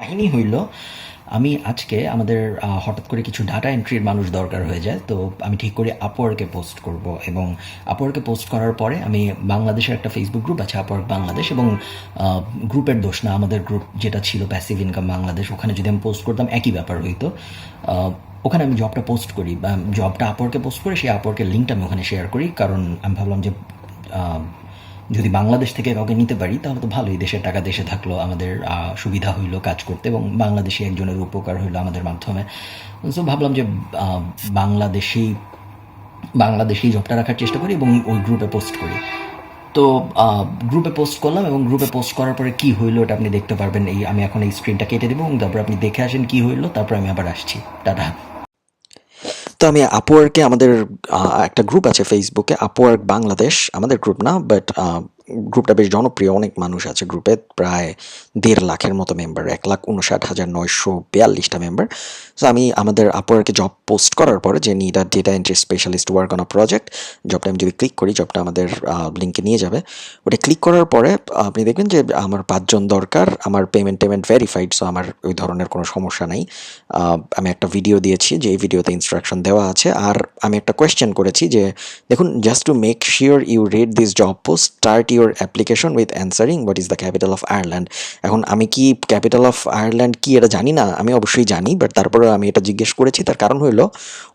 কাহিনী হইল, আমি আজকে আমাদের হঠাৎ করে কিছু ডাটা এন্ট্রির মানুষ দরকার হয়ে যায়, তো আমি ঠিক করি আপওয়ার্কে পোস্ট করব এবং আপওয়ার্কে পোস্ট করার পরে আমি বাংলাদেশের একটা ফেসবুক গ্রুপ আছে আপওয়ার্ক বাংলাদেশ এবং গ্রুপের দোষ না, আমাদের গ্রুপ যেটা ছিল প্যাসিভ ইনকাম বাংলাদেশ ওখানে যদি আমি পোস্ট করতাম একই ব্যাপার হইতো। ওখানে আমি জবটা পোস্ট করি বা জবটা আপওয়ার্কে পোস্ট করে সেই আপওয়ার্কের লিঙ্কটা আমি ওখানে শেয়ার করি, কারণ আমি ভাবলাম যে যদি বাংলাদেশ থেকে কাউকে নিতে পারি, তাহলে তো ভালোই। দেশের টাকা দেশে থাকল, আমাদের সুবিধা হইল কাজ করতে এবং বাংলাদেশি একজনের উপকার হইল আমাদের মাধ্যমে। সো ভাবলাম যে বাংলাদেশি বাংলাদেশি জবটা রাখার চেষ্টা করি এবং ওই গ্রুপে পোস্ট করি। তো গ্রুপে পোস্ট করলাম এবং গ্রুপে পোস্ট করার পরে কি হইল এটা আপনি দেখতে পারবেন। এই, আমি এখন এই স্ক্রিনটা কেটে দেবো এবং তারপর আপনি দেখে আসেন কি হইল, তারপর আমি আবার আসছি। টাটা। তো আমি আপওয়ার্কে আমাদের একটা গ্রুপ আছে ফেসবুকে আপওয়ার্ক বাংলাদেশ আমাদের গ্রুপ না বাট গ্রুপটা বেশ জনপ্রিয়, অনেক মানুষ আছে গ্রুপে, প্রায় দেড় লাখের মতো মেম্বার এক লাখ উনষাট হাজার নয়শো বিয়াল্লিশটা মেম্বার সো আমি আমাদের আপওয়ার্কে জব পোস্ট করার পরে যে need a data entry specialist work on a project জবটা আমি যদি ক্লিক করি জবটা আমাদের লিঙ্কে নিয়ে যাবে। ওটা ক্লিক করার পরে আপনি দেখবেন যে আমার পাঁচজন দরকার, আমার পেমেন্ট টেমেন্ট ভেরিফাইড সো আমার ওই ধরনের কোনো সমস্যা নাই। আমি একটা ভিডিও দিয়েছি, যে এই ভিডিওতে ইনস্ট্রাকশন দেওয়া আছে। আর আমি একটা কোয়েশ্চেন করেছি যে, দেখুন just to make sure you read this job post start your application with answering what is the capital of Ireland এখন আমি কি ক্যাপিটাল অফ আয়ারল্যান্ড কি এটা জানি না, আমি অবশ্যই জানি বাট তারপরে আমি এটা জিজ্ঞেস করেছি, তার কারণ হলো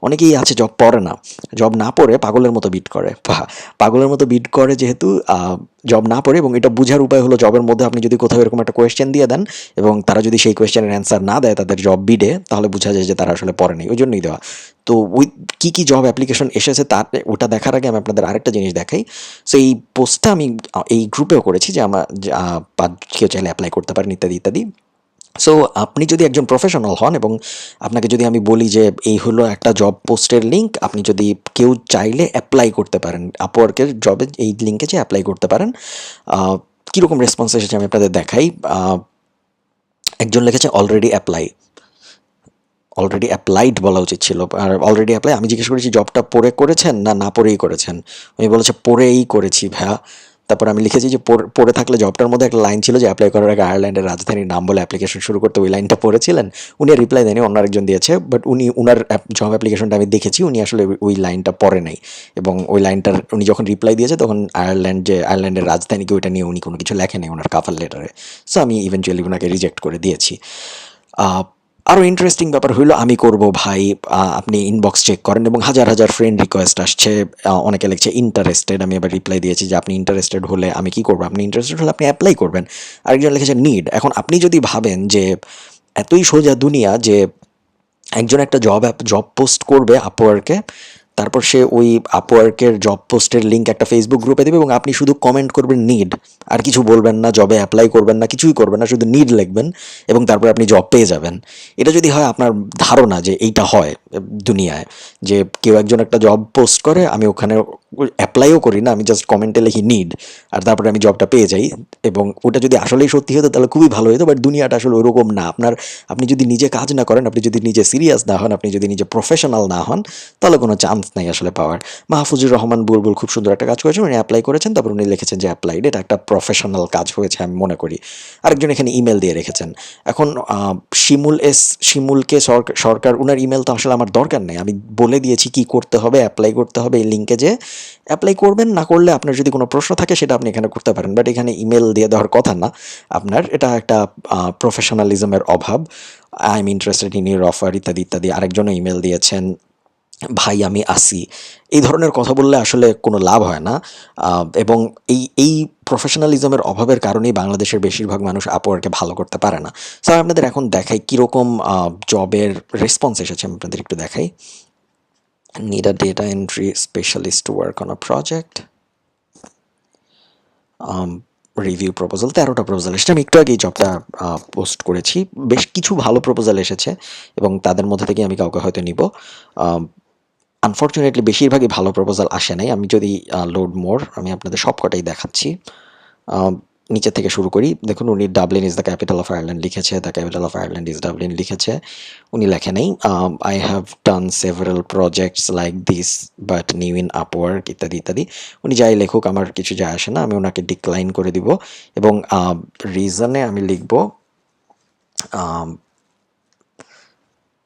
অনেকেই আছে জব পড়ে না জব না পড়ে পাগলের মতো বিট করে। পাগলের মতো বিট করে যেহেতু জব না পড়ে এবং এটা বোঝার উপায় হলো জবের মধ্যে আপনি যদি কোথাও এরকম একটা কোয়েশ্চেন দিয়ে দেন এবং তারা যদি সেই কোয়েশ্চেনের অ্যান্সার না দেয় তাদের জব বিডে তাহলে বোঝা যায় যে তারা আসলে পড়েনি ওই জন্যই দেওয়া। তো ওই কী কী জব অ্যাপ্লিকেশন এসেছে তার ওটা দেখার আগে আমি আপনাদের আরেকটা জিনিস দেখাই। সো এই পোস্টটা আমি, এই গ্রুপেও করেছি যে আমার কেউ চাইলে অ্যাপ্লাই করতে পারেন, ইত্যাদি ইত্যাদি। সো আপনি যদি একজন প্রফেশনাল হন এবং আপনাকে যদি আমি বলি যে এই হলো একটা জব পোস্টের লিঙ্ক আপনি যদি কেউ চাইলে অ্যাপ্লাই করতে পারেন আপওয়ার্কের জবে এই লিঙ্কে যে অ্যাপ্লাই করতে পারেন কীরকম রেসপন্স এসেছে আমি আপনাদের দেখাই। একজন লিখেছে অলরেডি অ্যাপ্লাই অলরেডি অ্যাপ্লাইড বলা উচিত ছিল। আর অলরেডি অ্যাপ্লাই আমি জিজ্ঞেস করেছি জবটা পড়ে করেছেন না না পড়েই করেছেন? উনি বলেছে, পড়েই করেছি ভাইয়া। তারপর আমি লিখেছি যে, পড়ে- থাকলে জবটার মধ্যে একটা লাইন ছিল যে অ্যাপ্লাই করার আগে আয়ারল্যান্ডের রাজধানীর নাম বলে অ্যাপ্লিকেশন শুরু করতে ওই লাইনটা পড়েছিলেন। উনি রিপ্লাই দেয়নি, অন্য আরেকজন দিয়েছে বাট উনি, উনার জব অ্যাপ্লিকেশনটা আমি দেখেছি, উনি আসলে ওই- লাইনটা পড়ে নাই। এবং ওই লাইনটার উনি যখন রিপ্লাই দিয়েছে, তখন আয়ারল্যান্ড যে আয়ারল্যান্ডের রাজধানীকে ওইটা নিয়ে উনি কোনো কিছু লেখেনি ওনার কাফার লেটারে সো আমি ইভেনচুয়ালি ওনাকে রিজেক্ট করে দিয়েছি। আরও ইন্টারেস্টিং ব্যাপার হইল, আমি করব ভাই আপনি ইনবক্স চেক করেন এবং হাজার হাজার ফ্রেন্ড রিকোয়েস্ট আসছে অনেকে লিখছে ইন্টারেস্টেড আমি এবার রিপ্লাই দিয়েছি যে আপনি ইন্টারেস্টেড হলে আমি কি করব? আপনি ইন্টারেস্টেড হলে আপনি অ্যাপ্লাই করবেন। আরেকজন লিখেছে নিড এখন আপনি যদি ভাবেন যে এতই সোজা দুনিয়া যে একজন একটা জব অ্যাপ জব পোস্ট করবে আপওয়ার্কে তারপর সে ওই আপওয়ার্কের জব পোস্টের লিঙ্ক একটা ফেসবুক গ্রুপে দেবে এবং আপনি শুধু কমেন্ট করবেন নিড আর কিছু বলবেন না জবে অ্যাপ্লাই করবেন না, কিছুই করবেন না, শুধু নিড লিখবেন এবং তারপর আপনি জব পেয়ে যাবেন। এটা যদি হয় আপনার ধারণা যে এইটা হয় দুনিয়ায় যে কেউ একজন একটা জব পোস্ট করে, আমি ওখানে অ্যাপ্লাইও করি না, আমি জাস্ট কমেন্টে লিখি নিড আর তারপরে আমি জবটা পেয়ে যাই, এবং ওটা যদি আসলেই সত্যি হতো তাহলে খুবই ভালো হতো বাট দুনিয়াটা আসলে ওরকম না। আপনার, আপনি যদি নিজে কাজ না করেন, আপনি যদি নিজে সিরিয়াস না হন, আপনি যদি নিজে প্রফেশনাল না হন, তাহলে কোনো চান্স নাই আসলে পাওয়ার। মাহফুজুর রহমান বুলবুল খুব সুন্দর একটা কাজ করেছেন, উনি অ্যাপ্লাই করেছেন, তারপর উনি লিখেছেন যে অ্যাপ্লাইড এটা একটা প্রফেশনাল কাজ হয়েছে আমি মনে করি। আরেকজন এখানে ইমেল দিয়ে রেখেছেন। এখন শিমুল এস, শিমুলকে সরকার, উনার ইমেল তো আসলে আমার দরকার নেই, আমি বলে দিয়েছি কি করতে হবে অ্যাপ্লাই করতে হবে এই লিঙ্কে যে অ্যাপ্লাই করবেন, না করলে আপনার যদি কোনো প্রশ্ন থাকে, সেটা আপনি এখানে করতে পারেন। বাট এখানে ইমেল দিয়ে দেওয়ার কথা না। আপনার এটা একটা প্রফেশনালিজমের অভাব। I am interested in your offer ইত্যাদি ইত্যাদি। আরেকজনও ইমেল দিয়েছেন, ভাই, আমি আসি। এই ধরনের কথা বললে আসলে কোনো লাভ হয় না। এবং এই এই প্রফেশনালিজমের অভাবের কারণেই বাংলাদেশের বেশিরভাগ মানুষ আপওয়ার্কে ভালো করতে পারে না। স্যার আপনাদের এখন দেখাই কীরকম জবের রেসপন্স এসেছে। আমি আপনাদের একটু দেখাই। Need a data entry specialist work on a project review proposal তেরোটা প্রপোজাল এসেছে। আমি একটু আগে জবটা পোস্ট করেছি। বেশ কিছু ভালো প্রপোজাল এসেছে এবং তাদের মধ্যে থেকে আমি কাউকে হয়তো নিব। আনফর্চুনেটলি বেশিরভাগই ভালো প্রপোজাল আসে নাই। আমি যদি লোড মোর আমি আপনাদের সব কটাই দেখাচ্ছি নিচে থেকে শুরু করি। দেখুন উনি Dublin is the capital of Ireland লিখেছে the capital of Ireland is Dublin লিখেছে। উনি লেখে নেই। I have done several projects like this but new in Upwork ইত্যাদি ইত্যাদি। উনি যাই লেখুক আমার কিছু যায় আসে না আমি ওনাকে ডিক্লাইন করে দিব। এবং রিজনে আমি লিখব um,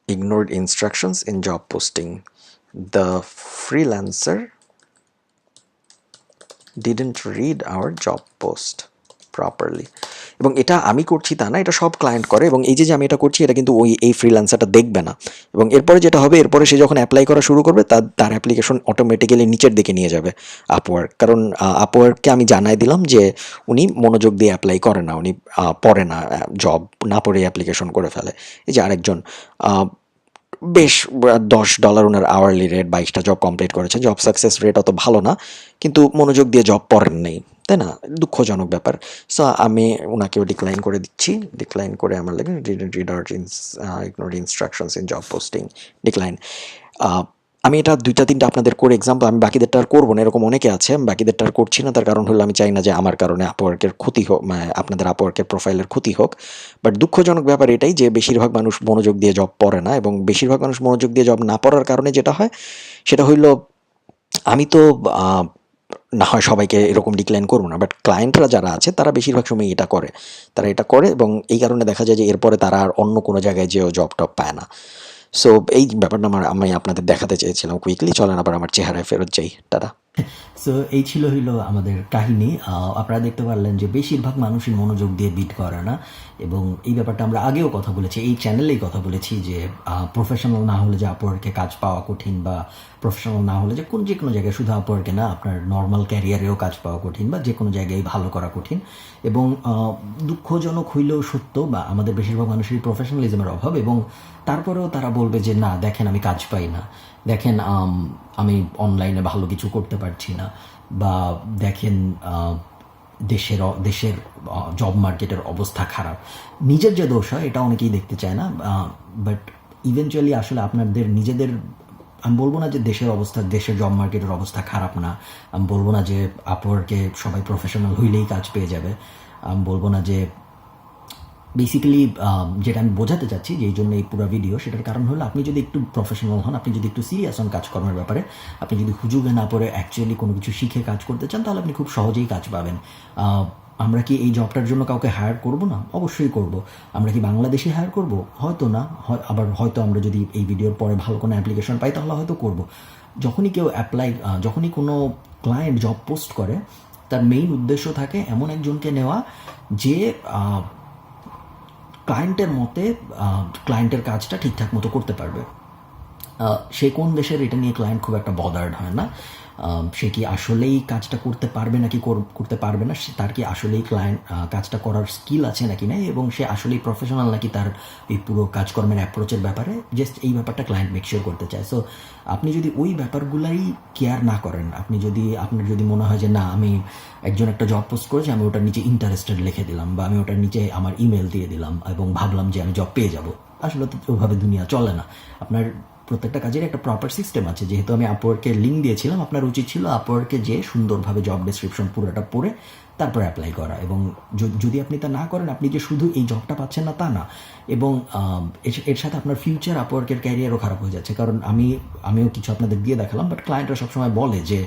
ignored instructions in job posting. The freelancer didn't read our job post properly. এবং এটা আমি করছি তা না, এটা সব ক্লায়েন্ট করে এবং এই যে যে আমি এটা করছি, এটা কিন্তু ওই, এই ফ্রিল্যান্সারটা দেখবে না। এবং এরপরে যেটা হবে, এরপরে সে যখন অ্যাপ্লাই করা শুরু করবে, তার তার অ্যাপ্লিকেশন অটোমেটিক্যালি নিচের দিকে নিয়ে যাবে আপওয়ার্ক কারণ আপওয়ার্ককে আমি জানাই দিলাম যে, উনি মনোযোগ দিয়ে অ্যাপ্লাই করে না, উনি পড়ে না জব না পড়ে অ্যাপ্লিকেশন করে ফেলে। এই যে আরেকজন বেশ দশ ডলার ওনার আওয়ারলি রেট বাইশটা জব কমপ্লিট করেছে। জব সাকসেস রেট অত ভালো না, কিন্তু মনোযোগ দিয়ে জব পড়েন নেই তাই না, দুঃখজনক ব্যাপার। সো আমি ওনাকেও ডিক্লাইন করে দিচ্ছি। ডিক্লাইন করে আমার লাগে reader ignore instructions in job posting decline আমি এটা দুইটা, তিনটা আপনাদের করে এক্সাম্পল আমি বাকিদেরটা আর করব না, এরকম অনেকে আছে, আমি বাকিদেরটা আর করছি না, তার কারণ হলো আমি চাই না যে আমার কারণে আপওয়ার্কের ক্ষতি হোক মানে আপনাদের আপওয়ার্কের প্রোফাইলের ক্ষতি হোক। বাট দুঃখজনক ব্যাপার এটাই যে বেশিরভাগ মানুষ মনোযোগ দিয়ে জব পড়ে না এবং বেশিরভাগ মানুষ মনোযোগ দিয়ে জব না পড়ার কারণে যেটা হয়, সেটা হইল আমি তো না হয় সবাইকে এরকম ডিক্লাইন করব না বাট ক্লায়েন্টরা যারা আছে, তারা বেশিরভাগ সময় এটা করে। তারা এটা করে এবং এই কারণে দেখা যায় যে এরপরে তারা আর অন্য কোনো জায়গায় যেও জব টব পায় না। সো এই ব্যাপারটা আমার, আমি আপনাদের দেখাতে চেয়েছিলাম কুইকলি চলেন আবার আমার চেহারায় ফেরত যাই। টাটা। সো এই ছিল হইল আমাদের কাহিনী। আপনারা দেখতে পারলেন যে বেশিরভাগ মানুষই মনোযোগ দিয়ে বিট করে না। এবং এই ব্যাপারটা আমরা আগেও কথা বলেছি, এই চ্যানেলেই কথা বলেছি যে প্রফেশনাল না হলে যে আপওয়ার্কে কাজ পাওয়া কঠিন বা প্রফেশনাল না হলে যে কোন যে কোনো জায়গায় শুধু আপওয়ার্কে না, আপনার নর্মাল ক্যারিয়ারেও কাজ পাওয়া কঠিন বা যে কোনো জায়গায় ভালো করা কঠিন। এবং দুঃখজনক হইলেও সত্য বা আমাদের বেশিরভাগ মানুষেরই প্রফেশনালিজমের অভাব এবং তারপরেও তারা বলবে যে, না, দেখেন আমি কাজ পাই না। দেখেন, আমি অনলাইনে ভালো কিছু করতে পারছি না বা দেখেন দেশের দেশের জব মার্কেটের অবস্থা খারাপ। নিজের যে দোষ হয়, এটা অনেকেই দেখতে চায় না বাট ইভেনচুয়ালি আসলে আপনাদের নিজেদের, আমি বলব না যে দেশের অবস্থা, দেশের জব মার্কেটের অবস্থা খারাপ না। আমি বলব না যে আপওয়ার্কে সবাই প্রফেশনাল হইলেই কাজ পেয়ে যাবে। আমি বলব না যে বেসিক্যালি যেটা আমি বোঝাতে চাচ্ছি যে এই জন্য এই পুরো ভিডিও সেটার কারণ হলো আপনি যদি একটু প্রফেশনাল হন, আপনি যদি একটু সিরিয়াস হন কাজকর্মের ব্যাপারে, আপনি যদি হুজুগে না পড়ে অ্যাকচুয়ালি কোনো কিছু শিখে কাজ করতে চান, তাহলে আপনি খুব সহজেই কাজ পাবেন। আমরা কি এই জবটার জন্য কাউকে হায়ার করব না? অবশ্যই করব। আমরা কি বাংলাদেশে হায়ার করব? হয়তো না। আবার হয়তো আমরা যদি এই ভিডিওর পরে ভালো কোনো অ্যাপ্লিকেশন পাই, তাহলে হয়তো করব। যখনই কেউ অ্যাপ্লাই যখনই কোনো ক্লায়েন্ট জব পোস্ট করে, তার মেইন উদ্দেশ্য থাকে এমন একজনকে নেওয়া যে ক্লায়েন্টের মতে ক্লায়েন্টের কাজটা ঠিকঠাক মতো করতে পারবে। সে কোন দেশের এটা নিয়ে ক্লায়েন্ট খুব একটা বদার্ড হয় না। সে কি আসলেই কাজটা করতে পারবে নাকি করতে পারবে না? সে- তার কি আসলেই ক্লায়েন্ট কাজটা করার স্কিল আছে নাকি নাই? এবং সে আসলেই প্রফেশনাল নাকি তার এই পুরো কাজকর্মের অ্যাপ্রোচের ব্যাপারে? জাস্ট এই ব্যাপারটা ক্লায়েন্ট মেকশিওর করতে চায়। সো আপনি যদি ওই ব্যাপারগুলাই কেয়ার না করেন, আপনি যদি, আপনার যদি মনে হয় যে না, আমি একজন একটা জব পোস্ট করেছি, আমি ওটার নিচে ইন্টারেস্টেড লিখে দিলাম বা আমি ওটার নিচে আমার ইমেল দিয়ে দিলাম এবং ভাবলাম যে আমি জব পেয়ে যাব। আসলে তো ওভাবে দুনিয়া চলে না। আপনার প্রত্যেকটা কাজের একটা প্রপার সিস্টেম আছে। যেহেতু আমি আপওয়ার্কে লিঙ্ক দিয়েছিলাম, আপনার উচিত ছিল আপওয়ার্কে যে সুন্দরভাবে জব ডেসক্রিপশন পুরোটা পড়ে তারপর অ্যাপ্লাই করা। এবং যদি আপনি তা না করেন, আপনি যে শুধু এই জবটা পাচ্ছেন না, তা না। এবং এর- এর সাথে আপনার ফিউচার আপওয়ার্কের ক্যারিয়ারও খারাপ হয়ে যাচ্ছে। কারণ আমি, আমিও কিছু আপনাদের দিয়ে দেখালাম বাট ক্লায়েন্টরা সবসময় বলে যে,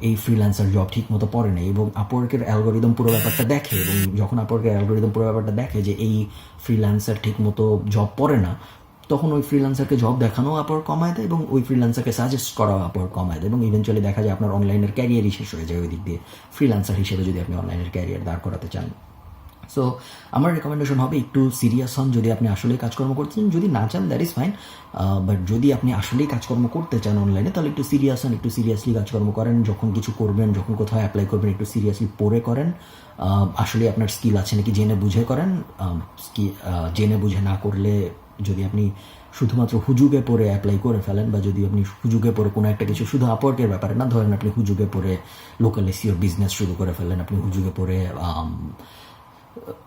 এই ফ্রিল্যান্সার জব ঠিক মতো পড়ে নেই। এবং আপওয়ার্কের অ্যালগোরিদম পুরো ব্যাপারটা দেখে। এবং যখন আপওয়ার্কের অ্যালগোরিদম পুরো ব্যাপারটা দেখে যে, এই ফ্রিল্যান্সার ঠিক মতো জব পড়ে না তখন ওই ফ্রিল্যান্সারকে জব দেখানো আপওয়ার্ক কমায় দেয় এবং ওই ফ্রিল্যান্সারকে সাজেস্ট করা আপওয়ার্ক কমায় দেয় এবং ইভেনচুয়ালি দেখা যায় আপনার অনলাইনের ক্যারিয়ারই শেষ হয়ে যায় ওই দিক দিয়ে। ফ্রিল্যান্সার হিসেবে যদি আপনি অনলাইনের ক্যারিয়ার দাঁড় করাতে চান। সো আমার রেকমেন্ডেশন হবে একটু সিরিয়াস হন যদি আপনি আসলেই কাজকর্ম করতেন যদি না চান দ্যাট ইজ ফাইন বাট যদি আপনি আসলেই কাজকর্ম করতে চান অনলাইনে তাহলে একটু সিরিয়াস হন, একটু সিরিয়াসলি কাজকর্ম করেন। যখন কিছু করবেন, যখন কোথাও অ্যাপ্লাই করবেন, একটু সিরিয়াসলি পড়ে করেন। আসলে আপনার স্কিল আছে নাকি জেনে বুঝে করেন। জেনে বুঝে না করলে যদি আপনি শুধুমাত্র হুজুগে পরে অ্যাপ্লাই করে ফেলেন বা যদি আপনি হুজুগে পড়ে কোনো একটা কিছু শুধু আপওয়ার্কের ব্যাপারে না, ধরেন আপনি হুজুগে পড়ে লোকাল এসিওর বিজনেস শুরু করে ফেললেন, আপনি হুজুগে পরে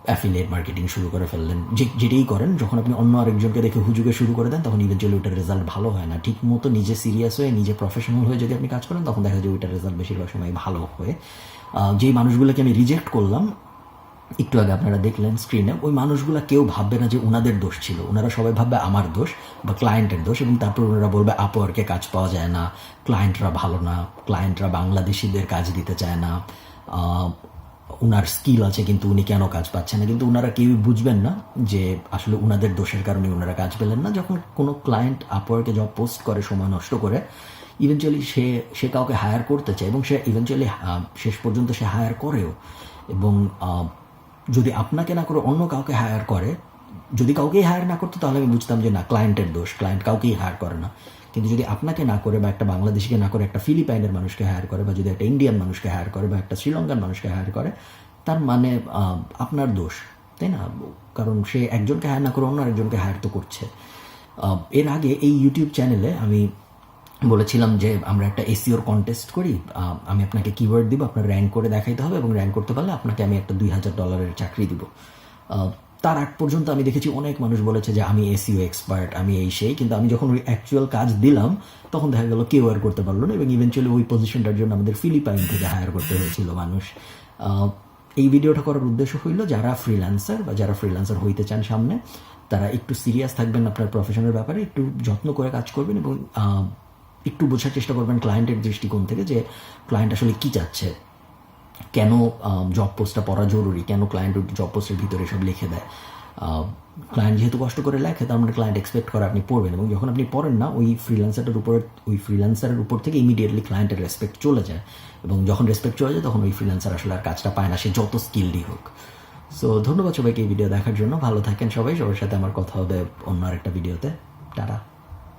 অ্যাফিলিয়েট মার্কেটিং শুরু করে ফেললেন, যে, যেটাই করেন, যখন আপনি অন্য আরেকজনকে দেখে হুজুগে শুরু করে দেন, তখন ইভেন্চুয়ালি ওটার রেজাল্ট ভালো হয় না। ঠিক মতো নিজে সিরিয়াস হয়ে, নিজে প্রফেশনাল হয়ে যদি আপনি কাজ করেন, তখন দেখা যায় ওইটার রেজাল্ট বেশিরভাগ সময় ভালো হয়ে। যেই মানুষগুলোকে আমি রিজেক্ট করলাম একটু আগে আপনারা দেখলেন স্ক্রিনে ওই মানুষগুলো কেউ ভাববে না যে ওনাদের দোষ ছিল। ওনারা সবাই ভাববে আমার দোষ বা ক্লায়েন্টের দোষ এবং তারপর ওনারা বলবে আপওয়ার্কে কাজ পাওয়া যায় না। ক্লায়েন্টরা ভালো না। ক্লায়েন্টরা বাংলাদেশিদের কাজ দিতে চায় না। ওনার স্কিল আছে কিন্তু উনি কেন কাজ পাচ্ছেন না? কিন্তু ওনারা কেউই বুঝবেন না যে আসলে ওনাদের দোষের কারণে ওনারা কাজ পেলেন না। যখন কোনো ক্লায়েন্ট আপওয়ার্কে জব পোস্ট করে সময় নষ্ট করে ইভেনচুয়ালি সে সে কাউকে হায়ার করতে চায় এবং সে ইভেনচুয়ালি শেষ পর্যন্ত সে হায়ার করেও এবং যদি আপনাকে না করে অন্য কাউকে হায়ার করে, যদি কাউকেই হায়ার না করতো, তাহলে আমি বুঝতাম যে না ক্লায়েন্টের দোষ ক্লায়েন্ট কাউকেই হায়ার করে না। কিন্তু যদি আপনাকে না করে বা একটা বাংলাদেশিকে না করে একটা ফিলিপাইনের মানুষকে হায়ার করে বা যদি একটা ইন্ডিয়ান মানুষকে হায়ার করে বা একটা শ্রীলঙ্কান মানুষকে হায়ার করে, তার মানে আপনার দোষ, তাই না? কারণ সে একজনকে হায়ার না করে অন্য আরেকজনকে হায়ার তো করছে। এর আগে এই ইউটিউব চ্যানেলে আমি বলেছিলাম যে আমরা একটা এসিওর কন্টেস্ট করি আমি আপনাকে কিওয়ার্ড দিব, আপনার র্যাঙ্ক করে দেখাইতে হবে এবং র্যাঙ্ক করতে পারলে আপনাকে আমি একটা দুই হাজার ডলারের চাকরি দিব। তার আগ পর্যন্ত আমি দেখেছি অনেক মানুষ বলেছে যে আমি এসিও এক্সপার্ট আমি এই সেই, কিন্তু আমি যখন অ্যাকচুয়াল কাজ দিলাম, তখন দেখা গেল কেউ আর করতে পারল না এবং ইভেনচুয়ালি ওই পজিশনটার জন্য আমাদের ফিলিপাইন থেকে হায়ার করতে হয়েছিল মানুষ। এই ভিডিওটা করার উদ্দেশ্য হইল যারা ফ্রিল্যান্সার বা যারা ফ্রিল্যান্সার হইতে চান সামনে, তারা একটু সিরিয়াস থাকবেন আপনার প্রফেশনের ব্যাপারে, একটু যত্ন করে কাজ করবেন এবং একটু বোঝার চেষ্টা করবেন ক্লায়েন্টের দৃষ্টিকোণ থেকে যে ক্লায়েন্ট আসলে কি চাচ্ছে। কেন জব পোস্টটা পড়া জরুরি? কেন ক্লায়েন্ট জব পোস্টের ভিতরে সব লিখে দেয়? ক্লায়েন্ট যেহেতু কষ্ট করে লেখে, তার মানে ক্লায়েন্ট এক্সপেক্ট করে আপনি পড়বেন এবং যখন আপনি পড়েন না, ওই ফ্রিল্যান্সারটার উপর, ওই ফ্রিল্যান্সারের উপর থেকে ইমিডিয়েটলি ক্লায়েন্টের রেসপেক্ট চলে যায় এবং যখন রেসপেক্ট চলে যায়, তখন ওই ফ্রিল্যান্সার আসলে আর কাজটা পায় না, সে যত স্কিলডই হোক। সো ধন্যবাদ সবাইকে এই ভিডিও দেখার জন্য। ভালো থাকেন সবাই। সবার সাথে আমার কথা হবে অন্য আরেকটা ভিডিওতে টাটা।